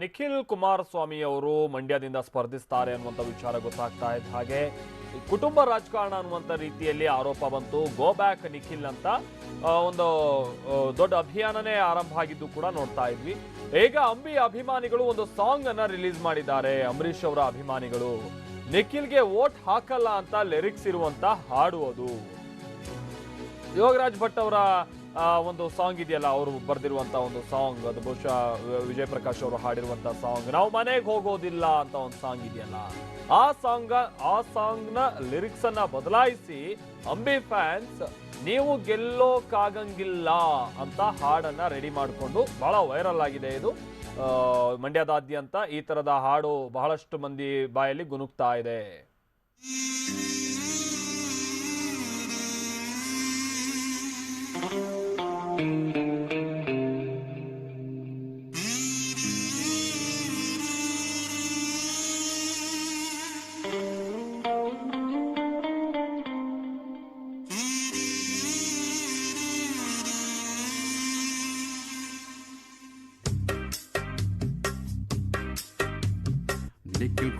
ನಿಖಿಲ್ ಕುಮಾರಸ್ವಾಮಿ ಅವರು ಮಂಡ್ಯದಿಂದ ಸ್ಪರ್ಧಿಸ್ತಾರೆ ಅನ್ನುವಂಥ ವಿಚಾರ ಗೊತ್ತಾಗ್ತಾ ಇದ್ದ ಹಾಗೆ, ಕುಟುಂಬ ರಾಜಕಾರಣ ಅನ್ನುವಂಥ ರೀತಿಯಲ್ಲಿ ಆರೋಪ ಬಂತು. ಗೋ ಬ್ಯಾಕ್ ನಿಖಿಲ್ ಅಂತ ಒಂದು ದೊಡ್ಡ ಅಭಿಯಾನನೇ ಆರಂಭ ಆಗಿದ್ದು ಕೂಡ ನೋಡ್ತಾ ಇದ್ವಿ. ಈಗ ಅಂಬಿ ಅಭಿಮಾನಿಗಳು ಒಂದು ಸಾಂಗ್ ಅನ್ನ ರಿಲೀಸ್ ಮಾಡಿದ್ದಾರೆ, ಅಂಬರೀಷ್ ಅವರ ಅಭಿಮಾನಿಗಳು. ನಿಖಿಲ್ಗೆ ವೋಟ್ ಹಾಕಲ್ಲ ಅಂತ ಲಿರಿಕ್ಸ್ ಇರುವಂತ ಹಾಡು ಅದು. ಯೋಗರಾಜ್ ಭಟ್ ಅವರ ಒಂದು ಸಾಂಗ್ ಇದೆಯಲ್ಲ, ಅವರು ಬರೆದಿರುವಂತ ಒಂದು ಸಾಂಗ್ ಅದು ಬಹುಶಃ ವಿಜಯ್ ಪ್ರಕಾಶ್ ಅವರು ಹಾಡಿರುವಂತ ಸಾಂಗ್ ನಾವು ಮನೆಗೆ ಹೋಗೋದಿಲ್ಲ ಅಂತ ಒಂದು ಸಾಂಗ್ ಇದೆಯಲ್ಲ. ಆ ಸಾಂಗ್ ಆ ಸಾಂಗ್ನ ಲಿರಿಕ್ಸ್ ಅನ್ನ ಬದಲಾಯಿಸಿ, ಅಂಬಿ ಫ್ಯಾನ್ಸ್ ನೀವು ಗೆಲ್ಲೋಕ್ಕಾಗಂಗಿಲ್ಲ ಅಂತ ಹಾಡನ್ನ ರೆಡಿ ಮಾಡಿಕೊಂಡು, ಬಹಳ ವೈರಲ್ ಆಗಿದೆ ಇದು. ಮಂಡ್ಯದಾದ್ಯಂತ ಈ ತರದ ಹಾಡು ಬಹಳಷ್ಟು ಮಂದಿ ಬಾಯಲ್ಲಿ ಗುನುಗ್ತಾ ಇದೆ. ನಿಖಿಲ್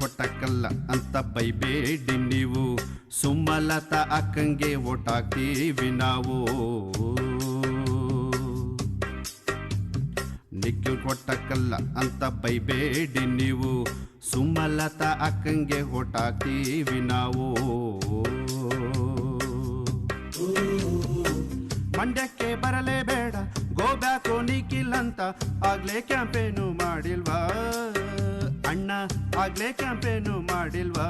ಕೊಟ್ಟಕ್ಕಲ್ಲ ಅಂತ ಬೈಬೇಡಿ ನೀವು. ಸುಮ್ಮಲತ ಅಕ್ಕಂಗೆ ಓಟಾಕ್ತೀವಿ ನಾವು. ನಿಖಿಲ್ ಕೊಟ್ಟಕ್ಕಲ್ಲ ಅಂತ ಬೈಬೇಡಿ ನೀವು. ಸುಮಲತ ಅಕ್ಕಂಗೆ ಹೊಟ್ಟಾಕ್ತೀವಿ ನಾವು. ಮಂಡ್ಯಕ್ಕೆ ಬರಲೇಬೇಡ ಗೋ ಬ್ಯಾಕ್ ನಿಖಿಲ್ ಅಂತ. ಆಗ್ಲೇ ಕ್ಯಾಂಪೇನು ಮಾಡಿಲ್ವಾ? ಅಣ್ಣ, ಆಗ್ಲೇ ಕ್ಯಾಂಪೇನು ಮಾಡಿಲ್ವಾ?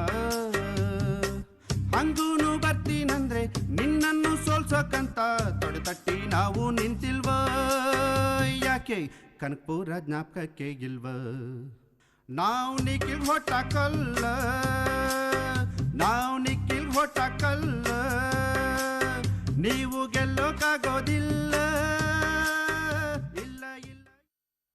ಹಂಗೂನು ಬರ್ತೀನಂದ್ರೆ ನಿನ್ನನ್ನು ಸೋಲ್ಸೋಕಂತ ಯಾಕೆ ಕನಕಪುರ ಜ್ಞಾಪಕಕ್ಕೆ ಗಿಲ್ವ ನಾವು ನಿಖಿಲ್ ಹೊಟ್ಟಾಕಲ್ಲ ನಾವು ನಿಖಿಲ್ ಹೊಟ್ಟಾಕಲ್ಲ ನೀವು ಗೆಲ್ಲೋಕ್ಕಾಗೋದಿಲ್ಲ